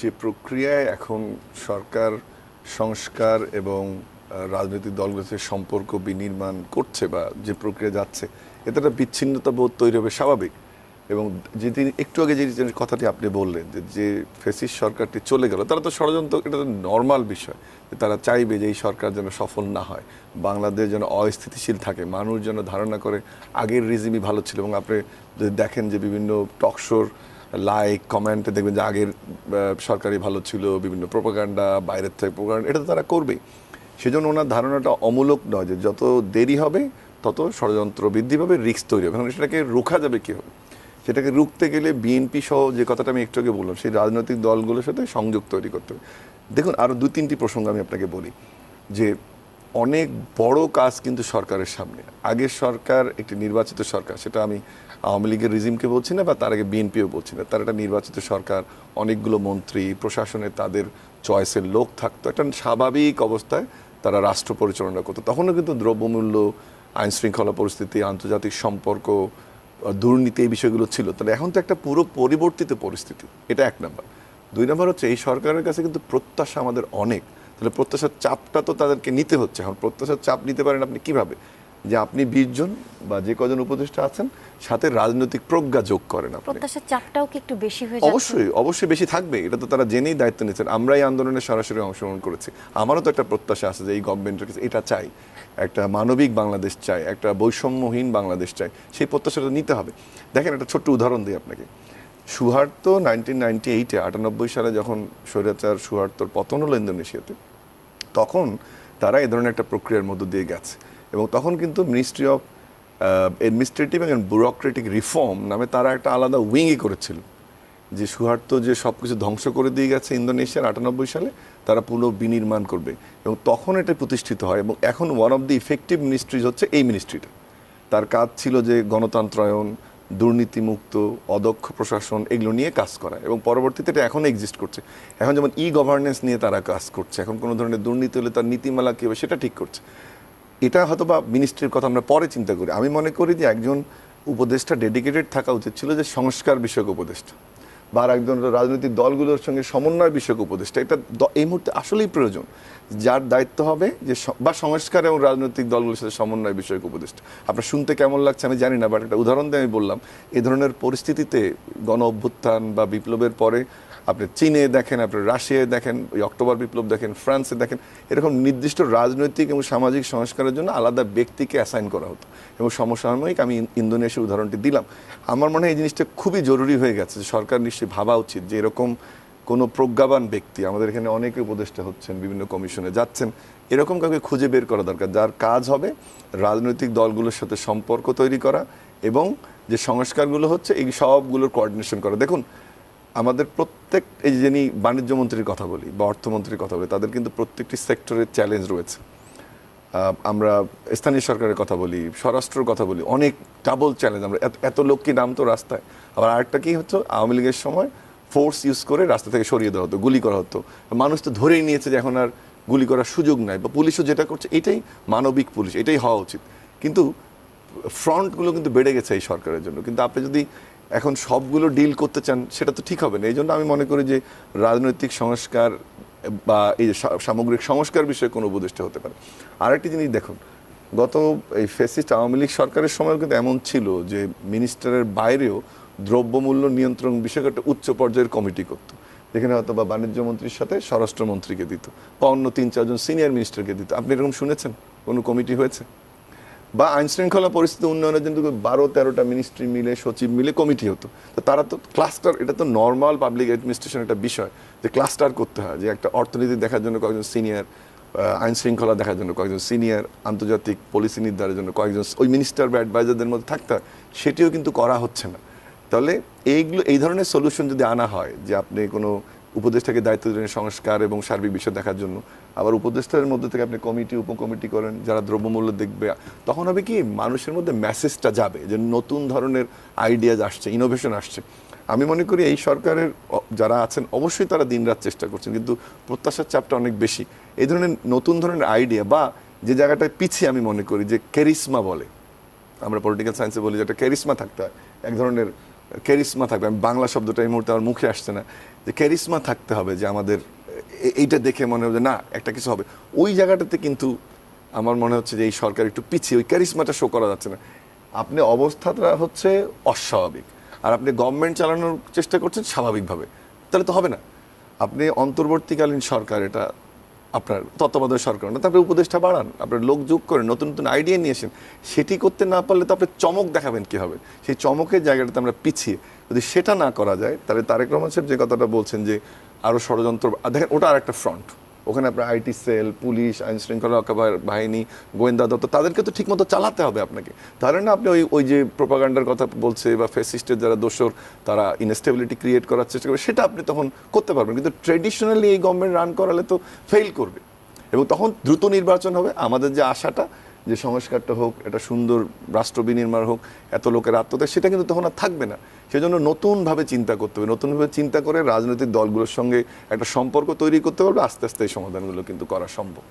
যে প্রক্রিয়ায় এখন সরকার, সংস্কার এবং রাজনৈতিক দলগুলোর সম্পর্ক বিনির্মাণ করছে বা যে প্রক্রিয়া যাচ্ছে, এতে একটা বিচ্ছিন্নতা বোধ তৈরি হবে স্বাভাবিক। এবং যে তিনি একটু আগে যে যে কথাটি আপনি বললেন যে যে ফেসিস সরকারটি চলে গেল, তারা তো ষড়যন্ত্র, এটা তো নর্মাল বিষয় যে তারা চাইবে যে এই সরকার যেন সফল না হয়। বাংলাদেশ যেন অস্থিতিশীল থাকে, মানুষ যেন ধারণা করে আগের রিজিমই ভালো ছিল। এবং আপনি যদি দেখেন যে বিভিন্ন টকশোর লাইক কমেন্টে দেখবেন যে আগের সরকারি ভালো ছিল, বিভিন্ন প্রোপাগান্ডা বাইরের থেকে প্রোপাগান্ডা এটা তো তারা করবেই। সেজন্য ওনার ধারণাটা অমূলক নয় যে যত দেরি হবে, তত ষড়যন্ত্র বৃদ্ধি পাবে রিস্ক তৈরি হবে। কারণ সেটাকে রোখা যাবে কীভাবে? সেটাকে রুখতে গেলে বিএনপি সহ যে কথাটা আমি একটু আগে বললাম, সেই রাজনৈতিক দলগুলোর সাথে সংযোগ তৈরি করতে হবে। দেখুন আরও দু, তিনটি প্রসঙ্গ আমি আপনাকে বলি, যে অনেক বড় কাজ কিন্তু সরকারের সামনে। আগের সরকার একটি নির্বাচিত সরকার, সেটা আমি আওয়ামী লীগের রিজিমকে বলছি না বা তার আগে বিএনপিও বলছি না। তার একটা নির্বাচিত সরকার, অনেকগুলো মন্ত্রী, প্রশাসনে তাদের চয়েসের লোক থাকতো। একটা স্বাভাবিক অবস্থায় তারা রাষ্ট্র পরিচালনা করতো। তখনও কিন্তু দ্রব্যমূল্য আইন শৃঙ্খলা পরিস্থিতি, আন্তর্জাতিক সম্পর্ক, দুর্নীতি এই বিষয়গুলো ছিল। তাহলে এখন তো একটা পুরো পরিবর্তিত পরিস্থিতি। এটা এক নাম্বার। দুই নম্বর হচ্ছে এই সরকারের কাছে কিন্তু প্রত্যাশা আমাদের অনেক। তাহলে প্রত্যাশার চাপটা তো তাদেরকে নিতে হচ্ছে। এখন প্রত্যাশার চাপ নিতে পারেন আপনি কীভাবে? যে আপনি বিশ জন বা যে কজন উপদেষ্টা আছেন সাথে রাজনৈতিক প্রজ্ঞা যোগ করেন আপনি। প্রত্যাশার চাপটাও কি একটু বেশি হয়ে অবশ্যই অবশ্যই বেশি থাকবে। এটা তো তারা জেনেই দায়িত্ব নিচ্ছেন আমরা এই আন্দোলনে সরাসরি অংশগ্রহণ করেছি। আমারও তো একটা প্রত্যাশা আছে যে এই গভর্নমেন্টের কাছে এটা চাই। একটা মানবিক বাংলাদেশ চাই একটা বৈষম্যহীন বাংলাদেশ চাই। সেই প্রত্যাশাটা নিতে হবে। দেখেন একটা ছোট্ট উদাহরণ দিই আপনাকে। সুহার্ত নাইনটিন নাইনটি এইটে আটানব্বই সালে যখন স্বৈরাচার সুহার্তর পতন হলো ইন্দোনেশিয়াতে তখন তারা এ ধরনের একটা প্রক্রিয়ার মধ্য দিয়ে গেছে। এবং তখন কিন্তু ministry of administrative and bureaucratic reform নামে তারা একটা আলাদা উইংই করেছিল। যে সুহার্ত যে সব কিছু ধ্বংস করে দিয়ে গেছে ইন্দোনেশিয়ার আটানব্বই সালে, তারা পুরো বিনির্মাণ করবে। এবং তখন এটা প্রতিষ্ঠিত হয় এবং এখন one of the effective ministries হচ্ছে এই মিনিস্ট্রিটা তার কাজ ছিল যে গণতন্ত্রায়ন, দুর্নীতিমুক্ত, অদক্ষ প্রশাসন এগুলো নিয়ে কাজ করা এবং পরবর্তীতে এটা এখন এক্সিস্ট করছে। এখন যেমন ই গভর্নেন্স নিয়ে তারা কাজ করছে, এখন কোনো ধরনের দুর্নীতি হলে তার নীতিমালা কী হবে সেটা ঠিক করছে। এটা হয়তো বা মিনিস্ট্রির কথা আমরা পরে চিন্তা করি। আমি মনে করি যে একজন উপদেষ্টা ডেডিকেটেড থাকা উচিত ছিল যে সংস্কার বিষয়ক উপদেষ্টা বা একজন রাজনৈতিক দলগুলোর সঙ্গে সমন্বয় বিষয়ক উপদেষ্টা। এটা এই মুহূর্তে আসলেই প্রয়োজন। যার দায়িত্ব হবে যে বা সংস্কার এবং রাজনৈতিক দলগুলোর সাথে সমন্বয় বিষয়ক উপদেষ্টা। আপনার শুনতে কেমন লাগছে আমি জানি না বাট একটা উদাহরণ দিয়ে আমি বললাম এই ধরনের পরিস্থিতিতে গণ অভ্যুত্থান বা বিপ্লবের পরে আপনি চীনে দেখেন, আপনি রাশিয়ায় দেখেন, ওই অক্টোবর বিপ্লব দেখেন, ফ্রান্সে দেখেন, এরকম নির্দিষ্ট রাজনৈতিক এবং সামাজিক সংস্কারের জন্য আলাদা ব্যক্তিকে অ্যাসাইন করা হতো। এবং সমসাময়িক আমি ইন- ইন্দোনেশিয়ার উদাহরণটি দিলাম। আমার মনে হয় এই জিনিসটা খুবই জরুরি হয়ে গেছে সরকার নিশ্চয়ই ভাবা উচিত যে এরকম কোনো প্রজ্ঞাবান ব্যক্তি, আমাদের এখানে অনেকে উপদেষ্টা হচ্ছেন, বিভিন্ন কমিশনে যাচ্ছেন, এরকম কাউকে খুঁজে বের করা দরকার, যার কাজ হবে রাজনৈতিক দলগুলোর সাথে সম্পর্ক তৈরি করা এবং যে সংস্কারগুলো হচ্ছে, এই সবগুলোর কোঅর্ডিনেশন করা। দেখুন, আমাদের প্রত্যেক, এই যিনি বাণিজ্য মন্ত্রীর কথা বলি বা অর্থমন্ত্রীর কথা বলি, তাদের কিন্তু প্রত্যেকটি সেক্টরের চ্যালেঞ্জ রয়েছে। আমরা স্থানীয় সরকারের কথা বলি, স্বরাষ্ট্রের কথা বলি, অনেক ডাবল চ্যালেঞ্জ আমরা, এত- এত লোক কি নামতো রাস্তায়। আবার আরেকটা কি হচ্ছে, আওয়ামী লীগের সময় ফোর্স ইউজ করে রাস্তা থেকে সরিয়ে দেওয়া হতো, গুলি করা হতো। মানুষ তো ধরেই নিয়েছে যে এখন আর গুলি করার সুযোগ নাই, বা পুলিশও যেটা করছে, এটাই মানবিক পুলিশ, এটাই হওয়া উচিত। কিন্তু ফ্রন্টগুলো কিন্তু বেড়ে গেছে এই সরকারের জন্য। কিন্তু আপনি যদি এখন সবগুলো ডিল করতে চান, সেটা তো ঠিক হবে না। এই জন্য আমি মনে করি যে রাজনৈতিক সংস্কার, বা এই সামগ্রিক সংস্কার বিষয়ে কোনো উপদেষ্টা হতে পারে। আরেকটি জিনিস দেখুন, গত এই ফেসিস্ট আওয়ামী লীগ সরকারের সময় কিন্তু এমন ছিল যে মিনিস্টারের বাইরেও দ্রব্যমূল্য নিয়ন্ত্রণ বিষয়ক একটা উচ্চ পর্যায়ের কমিটি করতো। যেখানে হয়তো বা বাণিজ্য মন্ত্রীর সাথে স্বরাষ্ট্রমন্ত্রীকে দিত বা অন্য তিন চারজন সিনিয়র মিনিস্টারকে দিত। আপনি এরকম শুনেছেন? কোনো কমিটি হয়েছে? বা আইন শৃঙ্খলা পরিস্থিতি উন্নয়নের জন্য বারো, তেরোটা মিনিস্ট্রি মিলে, সচিব মিলে কমিটি হতো। তো তারা তো ক্লাস্টার এটা তো নর্মাল পাবলিক অ্যাডমিনিস্ট্রেশন একটা বিষয় যে ক্লাস্টার করতে হয়, যে একটা অর্থনীতি দেখার জন্য কয়েকজন সিনিয়র আইন শৃঙ্খলা দেখার জন্য কয়েকজন সিনিয়র আন্তর্জাতিক পলিসি নির্ধারণের জন্য কয়েকজন ওই মিনিস্টার বা অ্যাডভাইজারদের মধ্যে থাকতে হয়। সেটিও কিন্তু করা হচ্ছে না। তাহলে এইগুলো, এই ধরনের সলিউশন যদি আনা হয়, যে আপনি কোনো উপদেষ্টাকে দায়িত্ব দিলেন সংস্কার এবং সার্বিক বিষয় দেখার জন্য, আবার উপদেষ্টার মধ্যে থেকে আপনি কমিটি, উপকমিটি করেন, যারা দ্রব্যমূল্য দেখবে, তখন হবে কি মানুষের মধ্যে মেসেজটা যাবে যে নতুন ধরনের আইডিয়াজ আসছে ইনোভেশন আসছে। আমি মনে করি এই সরকারের যারা আছেন, অবশ্যই তারা দিনরাত চেষ্টা করছেন, কিন্তু প্রত্যাশার চাপটা অনেক বেশি। এই ধরনের নতুন ধরনের আইডিয়া বা যে জায়গাটায় পিছিয়ে আমি মনে করি যে ক্যারিসমা বলে, আমরা পলিটিক্যাল সায়েন্সে বলি যে একটা ক্যারিসমা থাকতে হয়, এক ধরনের ক্যারিসমা থাকবে। আমি বাংলা শব্দটা এই মুহূর্তে আমার মুখে আসছে না। যে ক্যারিসমা থাকতে হবে যে আমাদের এইটা দেখে মনে হবে না, একটা কিছু হবে। ওই জায়গাটাতে কিন্তু আমার মনে হচ্ছে যে এই সরকার একটু পিছিয়ে, ওই ক্যারিসমাটা শো করা যাচ্ছে না। আপনি অবস্থাটা হচ্ছে অস্বাভাবিক। আর আপনি গভর্নমেন্ট চালানোর চেষ্টা করছেন স্বাভাবিকভাবে। তাহলে তো হবে না। আপনি অন্তর্বর্তীকালীন সরকার, এটা আপনার তত্ত্বাবধায়ক সরকার না, তারপরে উপদেষ্টা বাড়ান, আপনার লোক যোগ করেন, নতুন নতুন আইডিয়া নিয়ে আসেন, সেটি করতে না পারলে তো আপনি চমক দেখাবেন কি হবে? সেই চমকের জায়গাটাতে আমরা পিছিয়ে, যদি সেটা না করা যায়, তাহলে তারেক রহমান সাহেব যে কথাটা বলছেন যে আরও ষড়যন্ত্র, দেখেন ওটা আর একটা ফ্রন্ট ওখানে আপনার আইটি সেল, পুলিশ আইন শৃঙ্খলা বাহিনী, গোয়েন্দা দত্ত তাদেরকে তো ঠিকমতো চালাতে হবে আপনাকে। তাহলে না আপনি ওই ওই যে প্রোপাগান্ডার কথা বলছে বা ফেসিস্টের যারা দোষর, তারা ইনস্টেবিলিটি ক্রিয়েট করার চেষ্টা করবে, সেটা আপনি তখন করতে পারবেন। কিন্তু ট্রেডিশনালি এই গভর্নমেন্ট রান করালে তো ফেল করবে। এবং তখন দ্রুত নির্বাচন হবে। আমাদের যে আশাটা যে সংস্কারটা হোক এটা সুন্দর রাষ্ট্র বিনির্মাণ হোক, এত লোকের আত্মত্যাগ, সেটা কিন্তু তখন আর থাকবে না। সেজন্য নতুনভাবে চিন্তা করতে হবে। নতুনভাবে চিন্তা করে রাজনৈতিক দলগুলোর সঙ্গে একটা সম্পর্ক তৈরি করতে পারবে, আস্তে আস্তে এই সমাধানগুলো কিন্তু করা সম্ভব।